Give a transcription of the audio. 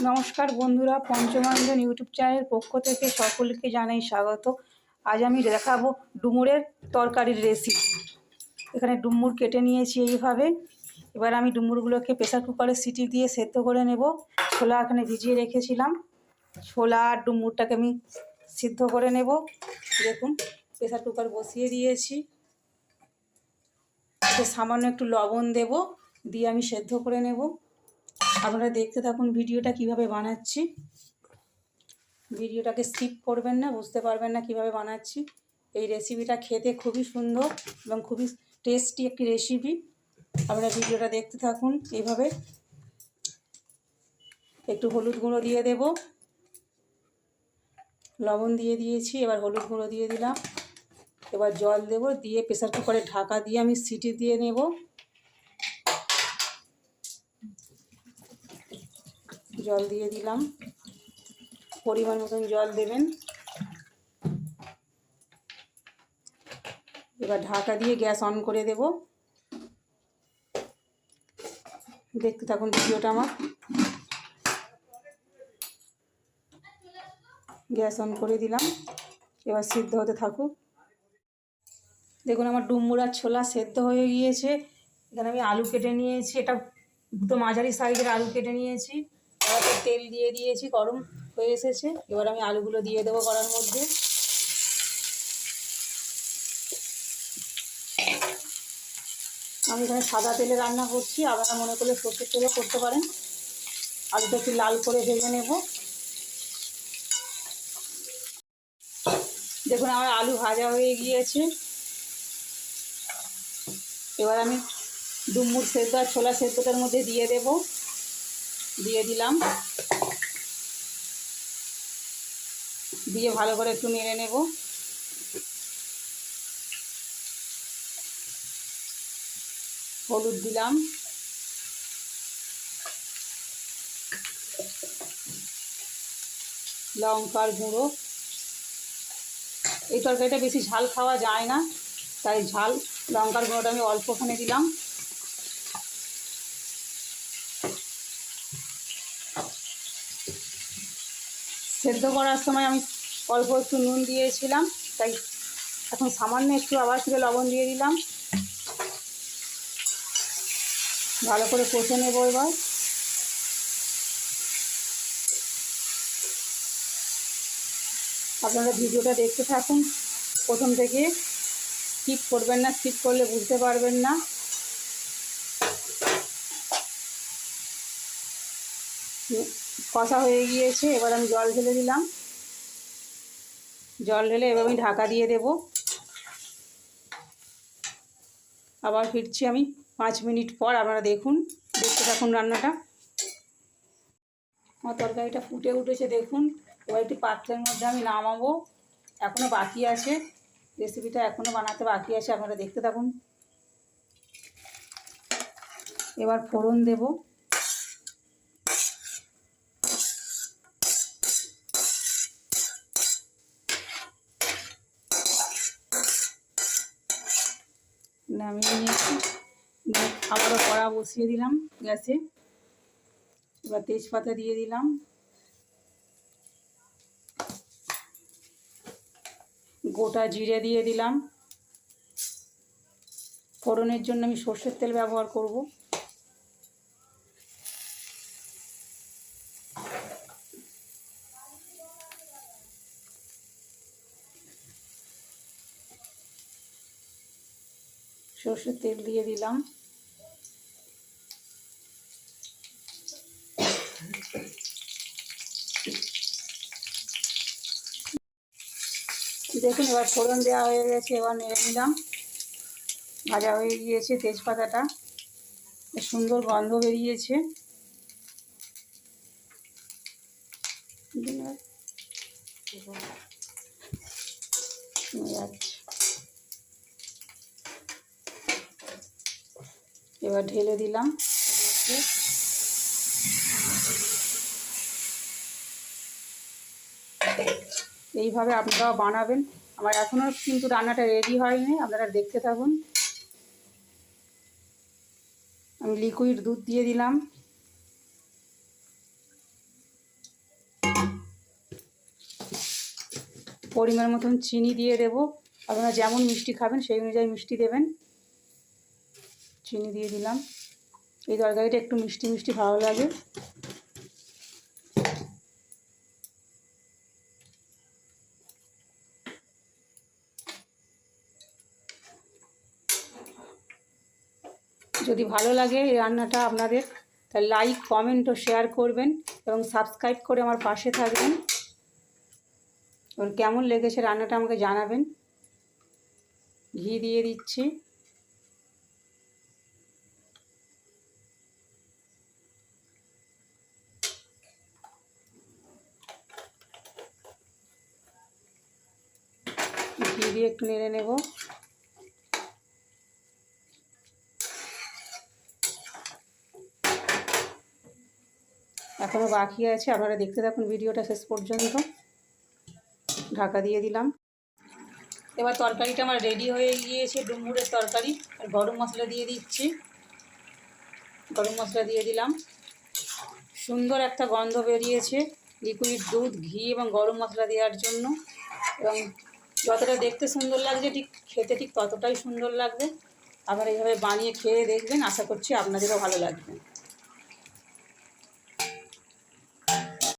নমস্কার বন্ধুরা পঞ্চমাঞ্জন ইউটিউব চ্যানেলের পক্ষ থেকে সকলকে জানাই স্বাগত। আজ আমি দেখাবো ডুমুরের তরকারির রেসিপি এখানে ডুমুর কেটে নিয়েছি এইভাবে। এবার আমি ডুমুরগুলোকে প্রেসার কুকারে সিটি দিয়ে সেদ্ধ করে নেব। ছোলা এখানে ভিজিয়ে রেখেছিলাম। ছোলা আর ডুমুরটাকে আমি সিদ্ধ করে নেব। দেখুন প্রেসার কুকার বসিয়ে দিয়েছি। সামান্য একটু লবণ দেব, দিয়ে আমি সেদ্ধ করে নেব। আপনারা দেখতে থাকুন ভিডিওটা কীভাবে বানাচ্ছি। ভিডিওটাকে স্কিপ করবেন না, বুঝতে পারবেন না কীভাবে বানাচ্ছি। এই রেসিপিটা খেতে খুবই সুন্দর এবং খুবই টেস্টি একটি রেসিপি আপনারা ভিডিওটা দেখতে থাকুন এইভাবে। একটু হলুদ গুঁড়ো দিয়ে দেব। লবণ দিয়ে দিয়েছি, এবার হলুদ গুঁড়ো দিয়ে দিলাম। এবার জল দেব, দিয়ে প্রেসার কুকারে ঢাকা দিয়ে আমি সিটি দিয়ে নেব। জল দিয়ে দিলাম। পরিমাণ মতন জল দেবেন। এবার ঢাকা দিয়ে গ্যাস অন করে দেব। দেখতে থাকুন ভিডিওটা আমার। গ্যাস অন করে দিলাম। এবার সিদ্ধ হতে থাকুক। দেখুন আমার ডুমুরার ছোলা সেদ্ধ হয়ে গিয়েছে। এখানে আমি আলু কেটে নিয়েছি। এটা দুটো মাঝারি সাইজের আলু কেটে নিয়েছি। তারপর তেল দিয়ে দিয়েছি, গরম হয়ে এসেছে। এবার আমি আলুগুলো দিয়ে দেবো কড়ার মধ্যে। আমি এখানে সাদা তেলে রান্না করছি। আপনারা মনে করলে সর্ষের তেলও করতে পারেন। আলুটা একটু লাল করে ভেজে নেব। দেখুন, আমার আলু ভাজা হয়ে গিয়েছে। এবার আমি ডুমুর সেদ্ধ আর ছোলা সেদ্ধটার মধ্যে দিয়ে দেব। দিয়ে দিলাম। দিয়ে ভালো করে একটু নেড়ে নেব। হলুদ দিলাম। লঙ্কার গুঁড়ো। এই তরকারিটা বেশি ঝাল খাওয়া যায় না, তাই ঝাল লঙ্কার গুঁড়োটা আমি অল্পখানে দিলাম। সেদ্ধ করার সময় আমি অল্প একটু নুন দিয়েছিলাম, তাই এখন সামান্য একটু আবার ফিরে লবণ দিয়ে দিলাম। ভালো করে কষে নেব এবার। আপনারা ভিডিওটা দেখতে থাকুন। প্রথম থেকে স্কিপ করবেন না স্কিপ করলে বুঝতে পারবেন না। কষা হয়ে গিয়েছে, এবার আমি জল ঢেলে দিলাম। জল ঢেলে এবার আমি ঢাকা দিয়ে দেব। আবার ফিরছি আমি পাঁচ মিনিট পর, আপনারা দেখুন, দেখতে থাকুন রান্নাটা। আমার তরকারিটা ফুটে উঠেছে, দেখুন। এবার একটি পাত্রের মধ্যে আমি নামাবো। এখনও বাকি আছে। রেসিপিটা এখনও বানাতে বাকি আছে, আপনারা দেখতে থাকুন। এবার ফোড়ন দেব নামিয়ে নিয়েছি আবারও কড়া বসিয়ে দিলাম গ্যাসে। এবার তেজপাতা দিয়ে দিলাম। গোটা জিরে দিয়ে দিলাম। ফোড়নের জন্য আমি সর্ষের তেল ব্যবহার করব। সর্ষের তেল দিয়ে দিলাম। দেখুন, এবার ফোড়ন দেওয়া হয়ে গেছে, এবার নেড়ে নিলাম। ভাজা হয়ে গিয়েছে তেজপাতাটা। সুন্দর গন্ধ বেরিয়েছে। এবার ঢেলে দিলাম। এইভাবে আপনারাও বানাবেন। আমার এখনও কিন্তু রান্নাটা রেডি হয়নি, আপনারা দেখতে থাকুন। আমি লিকুইড দুধ দিয়ে দিলাম। পরিমাণ মতন চিনি দিয়ে দেব। আপনারা যেমন মিষ্টি খাবেন, সেই অনুযায়ী মিষ্টি দেবেন। চিনি দিয়ে দিলাম। এই তরকারিটা একটু মিষ্টি মিষ্টি ভালো লাগে। যদি ভালো লাগে এই রান্নাটা আপনাদের, তাহলে লাইক কমেন্ট ও শেয়ার করবেন এবং সাবস্ক্রাইব করে আমার পাশে থাকবেন। এবার কেমন লেগেছে রান্নাটা আমাকে জানাবেন। ঘি দিয়ে দিচ্ছি। ঘি দিয়ে একটু নেড়ে নেব। এখনও বাকি আছে, আপনারা দেখতে থাকুন ভিডিওটা শেষ পর্যন্ত। ঢাকা দিয়ে দিলাম। এবার তরকারিটা আমার রেডি হয়ে গিয়েছে, ডুমুরের তরকারি, আর গরম মশলা দিয়ে দিচ্ছি। গরম মশলা দিয়ে দিলাম। সুন্দর একটা গন্ধ বেরিয়েছে, লিকুইড দুধ, ঘি এবং গরম মশলা দেওয়ার জন্য। এবং যতটা দেখতে সুন্দর লাগছে, ঠিক খেতে ঠিক ততটাই সুন্দর লাগবে। আবার এইভাবে বানিয়ে খেয়ে দেখবেন, আশা করছি আপনাদেরও ভালো লাগবে।